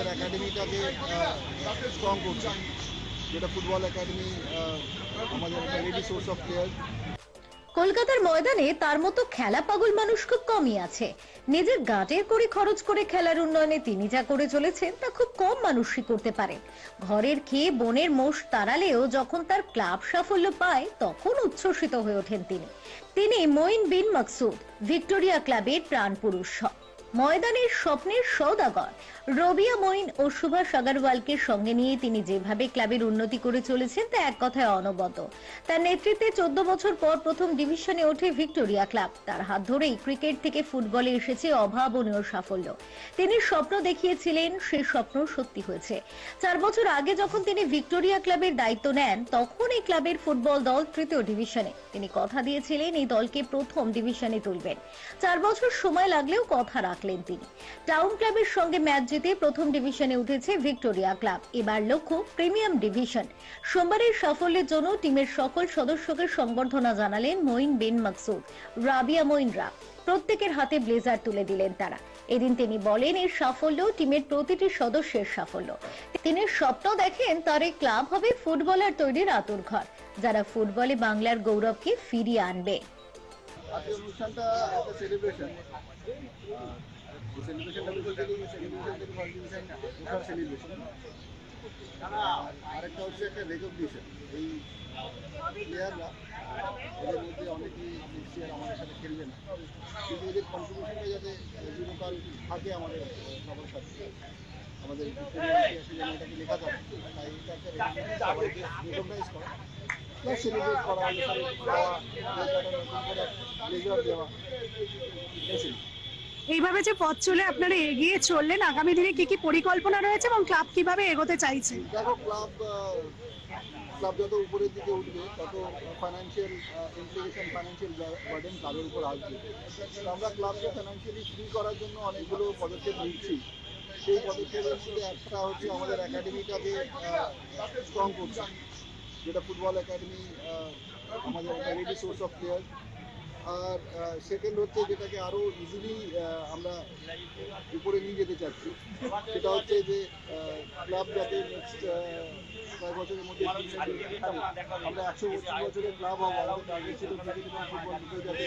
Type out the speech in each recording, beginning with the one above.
আমাদের একাডেমিটাকে স্ট্রং করছে। যেটা ফুটবল একাডেমি আমাদের একটা রেডি সোর্স অফ প্লেয়ার কলকাতার ময়দানে তার মতো খেলা পাগল মানুষ খুব কমই আছে। নিজের গাটের করে খরচ করে খেলার উন্নয়নে তিনি যা করে চলেছেন, তা খুব কম মানুষই করতে পারে। ঘরের খেয়ে বনের মোষ তাড়ালেও যখন তার ক্লাব সাফল্য পায়, তখন উচ্ছ্বসিত হয়ে ওঠেন তিনি। তিনি মঈন বিন মকসুদ, ভিক্টোরিয়া ক্লাবের প্রাণ পুরুষ ময়দানের স্বপ্নের সৌদাগর। রবিয়া মঈন ও সুভাষ আগারওয়ালকে সঙ্গে নিয়ে তিনি যেভাবে ক্লাবের উন্নতি করে চলেছেন, তা এক কথায় অনবদ্য। তার নেতৃত্বে চোদ্দ বছর পর প্রথম ডিভিশনে ওঠে ভিক্টোরিয়া ক্লাব। তার হাত ধরেই ক্রিকেট থেকে ফুটবলে এসেছে অভাবনীয় সাফল্য। তিনি স্বপ্ন দেখিয়েছিলেন সেই স্বপ্ন সত্যি হয়েছে। চার বছর আগে যখন তিনি ভিক্টোরিয়া ক্লাবের দায়িত্ব নেন তখন এই ক্লাবের ফুটবল দল তৃতীয় ডিভিশনে। তিনি কথা দিয়েছিলেন, এই দলকে প্রথম ডিভিশনে তুলবেন। চার বছর সময় লাগলেও কথা রাখলেন তিনি। টাউন ক্লাবের সঙ্গে ম্যাচ জিতে প্রথম ডিভিশনে উঠেছে ভিক্টোরিয়া ক্লাব এবার লক্ষ্য প্রিমিয়াম ডিভিশন সোমবারের সাফল্যের জন্য টিমের সকল সদস্যকে সংবর্ধনা জানালেন মঈন বিন মাকসুদ রাবিয়া মঈনরা প্রত্যেকের হাতে ব্লেজার তুলে দিলেন তারা। এদিন তিনি বলেন, এর সাফল্য টিমের প্রতিটি সদস্যের সাফল্য। তিনি স্বপ্ন দেখেন তার এই ক্লাব হবে ফুটবলার তৈরির আতুর ঘর, যারা ফুটবলে বাংলার গৌরবকে ফিরিয়ে আনবে। আজকের অনুষ্ঠানটা একটা সেলিব্রেশন সেলিব্রেশনটা বেসিক্যালি সেকেন্ড ডিভিশন থেকে ডিভিশন ওঠার সেলিব্রেশন আরেকটা হচ্ছে একটা রেকগনিশন এই প্লেয়াররা এদের মধ্যে অনেকেই নেক্সট আমাদের সাথে খেলবে না কিন্তু এদের কন্ট্রিবিউশনটা যাতে চিরকাল থাকে আমাদের সবার সাথে। আমাদের ইতিহাসে যেন লেখা থাকে। তাই এটা একটা রেকগনাইজ করা। এইভাবে যে পথ চলে আপনারা এগিয়ে চললেন, আগামী দিনে কি কি পরিকল্পনা রয়েছে এবং ক্লাব কীভাবে এগোতে চাইছে? দেখো, ক্লাব ক্লাব যত উপরের দিকে উঠবে, তত ফাইন্যান্সিয়াল ইমপ্লিকেশন ফাইন্যান্সিয়াল বার্ডেন ক্লাবের উপর আসবে। আমরা ক্লাবকে ফাইন্যান্সিয়ালি ফ্রি করার জন্য অনেকগুলো পদক্ষেপ নিচ্ছি। সেই পদক্ষেপের মধ্যে একটা হচ্ছে আমাদের একাডেমিটাকে স্ট্রং করছে। যেটা ফুটবল একাডেমি আমাদের একটা রেডি সোর্স অফ প্লেয়ার আর সেকেন্ড হচ্ছে যেটাকে আরও ইজিলি আমরা উপরে নিয়ে যেতে চাচ্ছি। সেটা হচ্ছে যে ক্লাব যাতে নেক্সট কয়েক বছরের মধ্যে আমরা একশো বছর বছরের ক্লাব হব আমাদের টার্গেট ছিল যাতে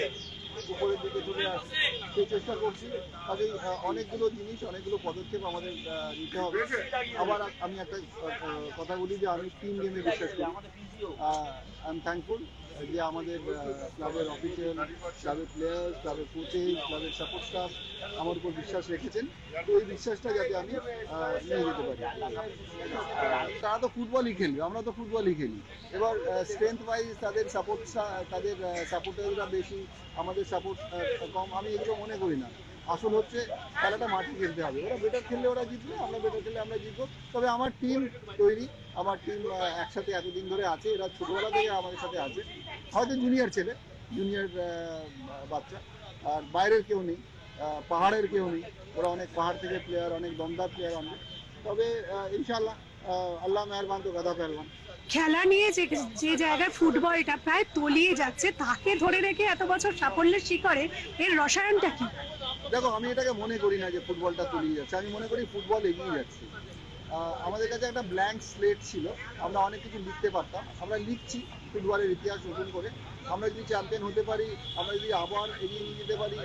উপরের দিকে চলে আসে। সেই চেষ্টা করছি। আহ, অনেকগুলো জিনিস অনেকগুলো পদক্ষেপ আমাদের নিতে হবে। আবার আমি একটা কথা বলি যে আমি টিম গেমে বিশ্বাস করি। আই এম থ্যাঙ্কফুল যে আমাদের ক্লাবের অফিসিয়াল ক্লাবের প্লেয়ার ক্লাবের কোচিং ক্লাবের সাপোর্ট স্টাফ আমার উপর বিশ্বাস রেখেছেন। তো ওই বিশ্বাসটা যাতে আমি নিয়ে যেতে পারি। তারা তো ফুটবলই খেলবে, আমরা তো ফুটবলই খেলি। এবার স্ট্রেংথ ওয়াইজ তাদের সাপোর্ট তাদের সাপোর্টাররা বেশি, আমাদের সাপোর্ট কম, আমি এগুলো মনে করি না। আসল হচ্ছে, খেলাটা মাঠে খেলতে হবে। ওরা বেটার খেললে ওরা জিতবে, আমরা বেটার খেললে আমরা জিতবো। তবে আমার টিম তৈরি, আমার টিম একসাথে এতদিন ধরে আছে, এরা ছোটবেলা থেকে আমাদের সাথে আছে। হয়তো জুনিয়র ছেলে জুনিয়র বাচ্চা। আর বাইরের কেউ নেই পাহাড়ের কেউ নেই। ওরা অনেক পাহাড় থেকে প্লেয়ার অনেক দমদার প্লেয়ার অনেক। তবে ইনশাল্লাহ আল্লাহ মেহরবান তো গাদা পেহলবান। খেলা নিয়ে যে যে জায়গায় ফুটবলটা প্রায় তলিয়ে যাচ্ছে তাকে ধরে রেখে এত বছর সাফল্যের শিখরে এর রসায়নটা কি? দেখো আমি এটাকে মনে করি না যে ফুটবলটা তলিয়ে যাচ্ছে। আমি মনে করি ফুটবল এগিয়ে যাচ্ছে। আমাদের কাছে একটা ব্ল্যাঙ্ক স্লেট ছিল। আমরা অনেক কিছু লিখতে পারতাম। আমরা লিখছি, ফুটবলের ইতিহাস নতুন করে। আমরা যদি চ্যাম্পিয়ন হতে পারি, আমরা যদি আবার এগিয়ে নিয়ে যেতে পারি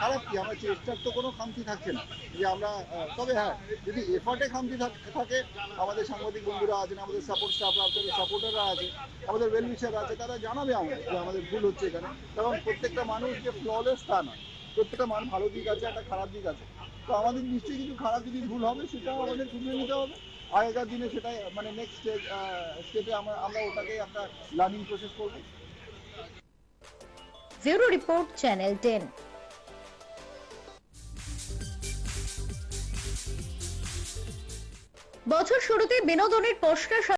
খারাপ কি? আমরা চেষ্টার তো কোনো খামতি থাকছে না। যে আমরা তবে হ্যাঁ যদি এফার্টে খামতি থাকে আমাদের সাংবাদিক বন্ধুরা আছেন, আমাদের সাপোর্ট স্টাফ আছে সাপোর্টাররা আছে, আমাদের ওয়েলউইশার আছে, তারা জানাবে আমাদের যে আমাদের ভুল হচ্ছে এখানে। কারণ প্রত্যেকটা মানুষ যে ফ্ললেস তা না প্রত্যেকটা মান ভালো দিক আছে, একটা খারাপ দিক আছে। তো আমাদের নিশ্চয়ই কিছু খারাপ যদি ভুল হবে, সেটাও আমাদের শুনে নিতে হবে। আগেকার দিনে সেটাই মানে নেক্সট স্টেজ স্টেপে আমরা আমরা ওটাকে একটা লার্নিং প্রসেস করব। ব্যুরো রিপোর্ট চ্যানেল টেন বছর শুরুতে বিনোদনের পসরা